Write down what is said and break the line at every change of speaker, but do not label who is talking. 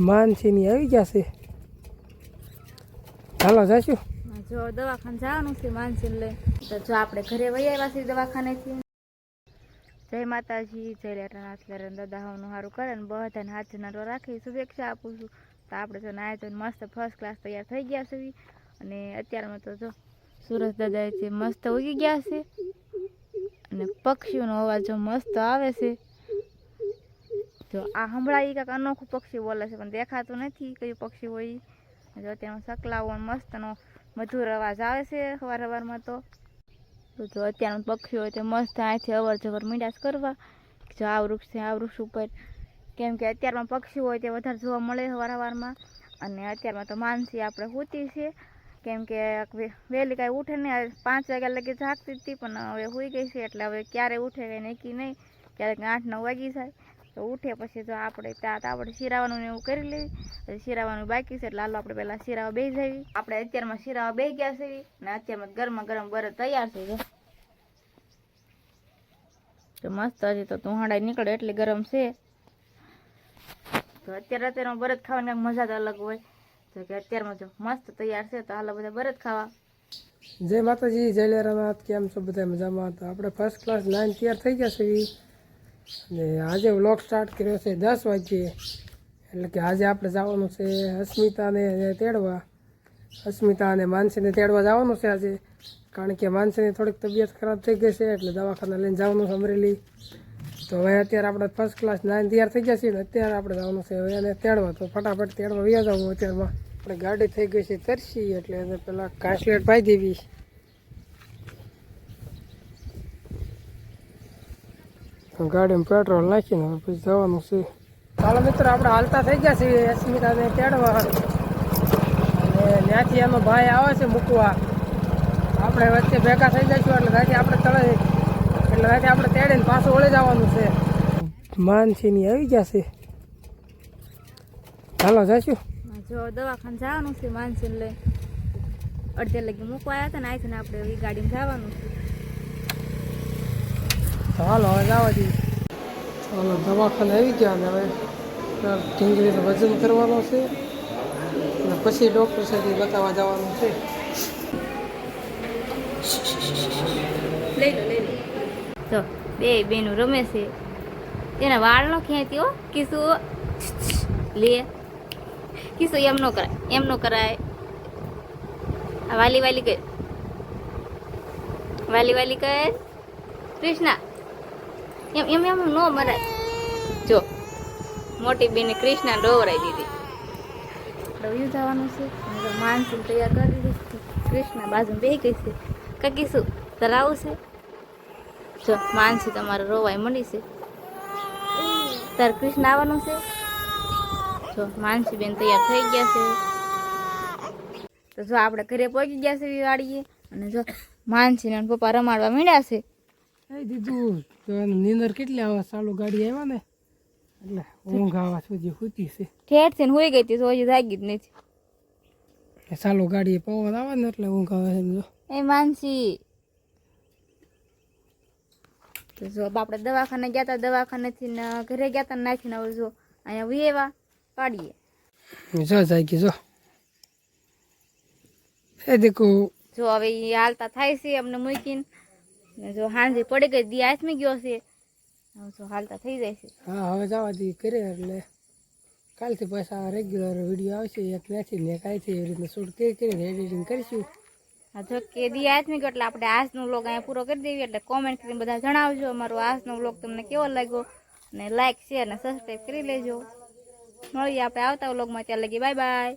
માનસીની આવી ગયા છે. ચાલો જશું.
જો દવાખાને જવાનું છે, માનસીને લઈ. તો જો આપણે ઘરે વહી આવ્યા છીએ દવાખાનેથી જય માતાજી, જય લેટાનાથ લેરન દાદા હવનું સારું કરે ને બધાને હાથ જનારો રાખી, શુભેચ્છા આપું છું. તો આપણે જો નાય તો મસ્ત ફર્સ્ટ ક્લાસ તૈયાર થઈ ગયા છે અને અત્યારમાં તો જો સુરજ દાદા છે મસ્ત ઉગી ગયા છે. અને પક્ષીઓનો અવાજ જો મસ્ત આવે છે. જો આ હમણાં એ કાંઈક અનોખું પક્ષી બોલે છે, પણ દેખાતું નથી કયું પક્ષી હોય. જો અત્યારમાં સકલાઓ મસ્તનો મધુર અવાજ આવે છે સવાર સવારમાં તો જો અત્યારનું પક્ષી હોય તે મસ્ત અહીંથી અવર જવર મીંડાસ કરવા. જો આ વૃક્ષ છે, આ વૃક્ષ ઉપર કેમ કે અત્યારમાં પક્ષી હોય તે વધારે જોવા મળે સવાર સવારમાં અને અત્યારમાં તો માનસી આપણે સૂતી છે. કેમ કે વહેલી કાંઈ ઉઠે નહીં પાંચ વાગ્યા લગી જાગતી હતી, પણ હવે સૂઈ ગઈ છે, એટલે હવે ક્યારે ઉઠે કંઈ નક્કી નહીં, ક્યારેક આઠ નવ વાગી જાય. તો ઉઠે પછી જો આપણે ત્યાં આપણે શિરાવાનું એવું કરી લેવી શિરાવાનું બાકી છે એટલે હાલો આપણે પહેલાં શિરાવા બે જવી આપણે અત્યારમાં શિરાવા બે ગયા છે ને અત્યારમાં ગરમા ગરમ બરત તૈયાર છે તો મસ્ત હજી તો તુહાડા નીકળે એટલી ગરમ છે. તો અત્યારે અત્યારમાં બરત ખાવાની મજા જ અલગ હોય. તો કે અત્યારમાં જો મસ્ત તૈયાર છે તો હાલો બધા બરત ખાવા.
જય માતાજી, જય લેરાનાથ, કેમ છો બધા મજામાં? તો આપણે ફર્સ્ટ ક્લાસ નાઇન તૈયાર થઈ ગયા છે. અને આજે વ્લોગ સ્ટાર્ટ કર્યો છે દસ વાગ્યે. એટલે કે આજે આપણે જવાનું છે અસ્મિતાને તેડવા. અસ્મિતા અને માનસીને તેડવા જવાનું છે આજે. કારણ કે માનસીની થોડીક તબિયત ખરાબ થઈ ગઈ છે, એટલે દવાખાના લઈને જવાનું છે અમરેલી. તો હવે અત્યારે આપણે ફર્સ્ટ ક્લાસ નાઇન તૈયાર થઈ ગયા છીએ ને અત્યારે આપણે જવાનું છે હવે એને તેડવા. તો ફટાફટ તેડવા વ્યા જવું અત્યારમાં. આપણે ગાડી થઈ ગઈ છે તરસી, એટલે એને પેલા કાસલેટ પાઈ દેવી. ગાડીમાં પેટ્રોલ નાખીને પછી જવાનું છે. ચાલો મિત્રો, આપણે હાલતા થઈ ગયા છીએ. અસ્મિતાને તેડવા. અને ત્યાંથી એનો ભાઈ આવે છે મૂકવા. આપણે વચ્ચે ભેગા થઈ જઈશું એટલે ત્યાંથી આપણે તળે એટલે ત્યાંથી આપણે તેડીને પાછું વળી જવાનું છે. માનસીની આવી ગયા છે. ચાલો જઈશું
જો દવાખાને જવાનું છે માનસીને લઈ. અડધે લગી મૂકવા આવ્યા હતા ને અહીંથી ને આપણે ગાડીમાં જવાનું છે.
તો હાલો, હવે જવા ચાલો દવાખાને આવી ગયા ને હવે. ઢીંગળીનું વજન કરવાનો છે. અને પછી ડૉક્ટર સાથે બતાવવા જવાનું છે.
લઈ બે બેનું રમે છે. એના વાળ નો ખેંચ્યો કિસુ લે. કિસુ એમ નો કરાય, એમ નો કરાય. વાલી વાલી કર વાલી વાલી કર કૃષ્ણા. એમ એમ એમ ન મરાય. જો, મોટી બેને કૃષ્ણા ડોવરાઈ દીધી. ડવ્યું જવાનું છે. માનસિંહ તૈયાર કરી દીધી કૃષ્ણ બાજુ બે ગઈ છે. કાકી શું ધરાવું છે? જો, માનસી તમારે રોવાય મળી છે. તાર કૃષ્ણ આવવાનું છે? જો, માનસી બેન તૈયાર થઈ ગયા છે. તો જો, આપણે ઘરે પહોંચી ગયા છે વાડીએ અને જો, માનસીને પપ્પા રમાડવા માંડ્યા છે.
દીધું. તો નીંદર કેટલી આવે ચાલુ ગાડી આવ્યા ને? એટલે ઊંઘ આવા સુધી સૂતી છે.
ઠેઠ થઈને હોઈ ગઈ હતી તો હજી જાગી જ નથી.
ચાલુ ગાડીએ પવન આવે ને એટલે ઊંઘ આવે છે
એ માનસી. તો જો આપણે દવાખાને ગયા હતા દવાખાનેથી ને ઘરે ગયા હતા નાખીને હવે જો અહીંયા વેવા પાડીએ.
જો જાગી જો. એ દેખો
જો હવે હાલતા થાય છે અમને મૂકીને. ને જો હાંજી પડી ગઈ દી આથમી ગયો છે હવે તો હાલતા થઈ જાય છે.
હા હવે જવા દી કરે એટલે. કાલથી પાછા રેગ્યુલર વીડિયો આવશે એક ત્યાંથી ને અહીંથી એવી રીતના શૂટ કરી કરીને એડિટિંગ કરીશું.
હા જો કે દી આથમી એટલે આપણે આજનો વ્લોગ અહીંયા પૂરો કરી દેવી એટલે કોમેન્ટ કરીને બધા જણાવજો. અમારો આજનો વ્લોગ તમને કેવો લાગ્યો? અને લાઇક શેર અને સબસ્ક્રાઈબ કરી લેજો. મળીએ આપણે આવતા વ્લોગમાં ત્યાં લગી બાય બાય